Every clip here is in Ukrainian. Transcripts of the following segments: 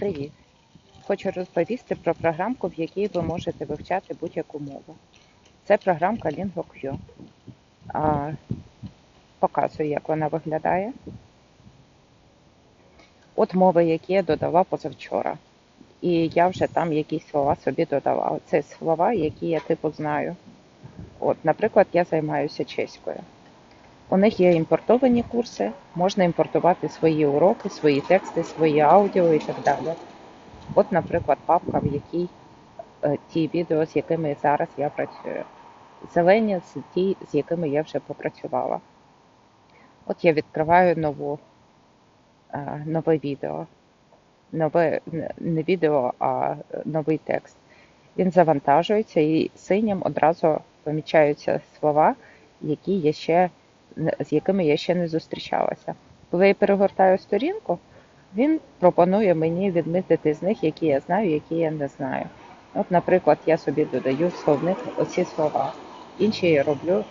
Привіт! Хочу розповісти про програмку, в якій ви можете вивчати будь-яку мову. Це програмка LingoQ. Показую, як вона виглядає. От мови, які я додала позавчора. І я вже там якісь слова собі додавала. Це слова, які я типу знаю. От, наприклад, я займаюся чеською. У них є імпортовані курси, можна імпортувати свої уроки, свої тексти, свої аудіо і так далі. От, наприклад, папка, в якій е, ті відео, з якими зараз я працюю. Зелені це ті, з якими я вже попрацювала. От я відкриваю нову, е, нове відео. Нове не- відео, а новий текст. Він завантажується і синім одразу помічаються слова, які я ще, з якими я ще не зустрічалася. Коли я перегортаю сторінку, він пропонує мені відмітити з них, які я знаю, які я не знаю. От, наприклад, я собі додаю в словник оці слова, інші я роблю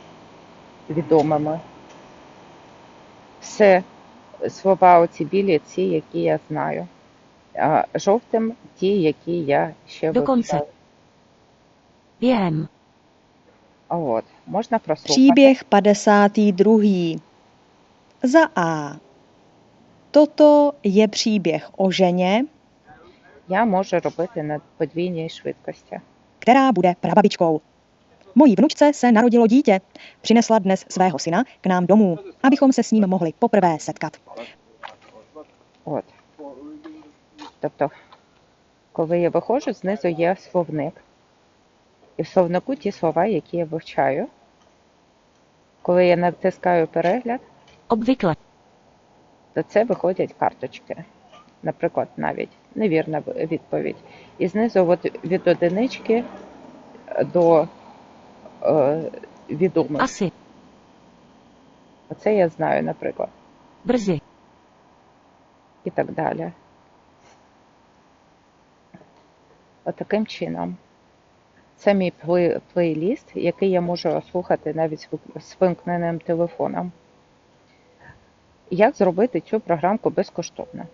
відомими. Все слова оці білі, ці, які я знаю. А жовтим ті, які я ще Dokonce. вивчаю. Během. А от, можна прослухати. Příběh 52. Za A. Toto je příběh o ženě, Я можу робити на подвійній швидкості. která bude prababičkou. Mojí vnučce se narodilo dítě. Přinesla dnes svého syna k nám domů, abychom se s ním mohli poprvé setkat. От. Тобто, коли я виходжу, знизу є словник. І в словнику ті слова, які я вивчаю. Коли я натискаю перегляд, Obvykle. то це виходять карточки. Наприклад, навіть невірна відповідь. І знизу от від одинички до е, відомих. Asi. Оце я знаю, наприклад, Brzy. і так далі. Отаким чином. Це мій плей- плейліст, який я можу слухати навіть з вимкненим телефоном. Як зробити цю програмку безкоштовно?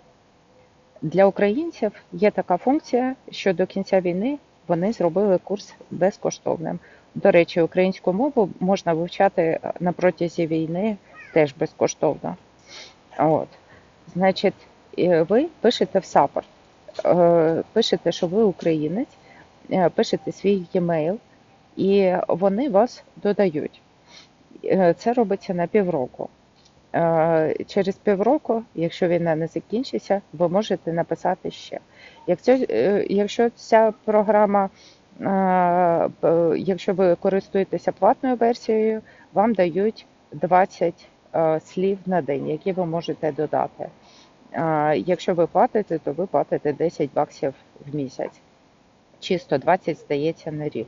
Для українців є така функція, що до кінця війни вони зробили курс безкоштовним. До речі, українську мову можна вивчати на протязі війни теж безкоштовно. От. Значить, ви пишете в саппорт, е, пишете, що ви українець, пишете свій e-mail, і вони вас додають. Е, Це робиться на півроку. Е, Через півроку, якщо війна не закінчиться, ви можете написати ще. Якщо, е, ця програма, е, якщо ви користуєтеся платною версією, вам дають 20 е, слів на день, які ви можете додати. Е, Якщо ви платите, то ви платите 10 баксів в місяць. Чи 120, здається, на рік.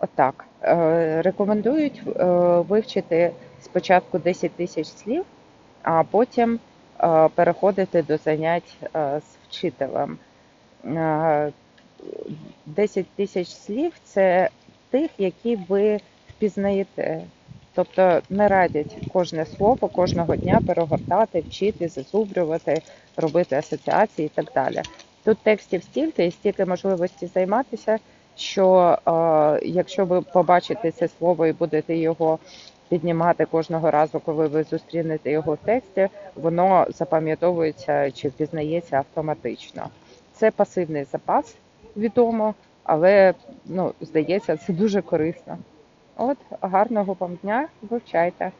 Отак. Е, Рекомендують е, вивчити спочатку 10 тисяч слів, а потім е, переходити до занять з вчителем. Е, 10 тисяч слів це тих, які ви впізнаєте. Тобто не радять кожне слово кожного дня перегортати, вчити, зазубрювати, робити асоціації і так далі. Тут текстів стільки і стільки можливості займатися, що е, якщо ви побачите це слово і будете його піднімати кожного разу, коли ви зустрінете його в тексті, воно запам'ятовується чи впізнається автоматично. Це пасивний запас, відомо, але ну, здається, це дуже корисно. От, гарного вам дня, вивчайте.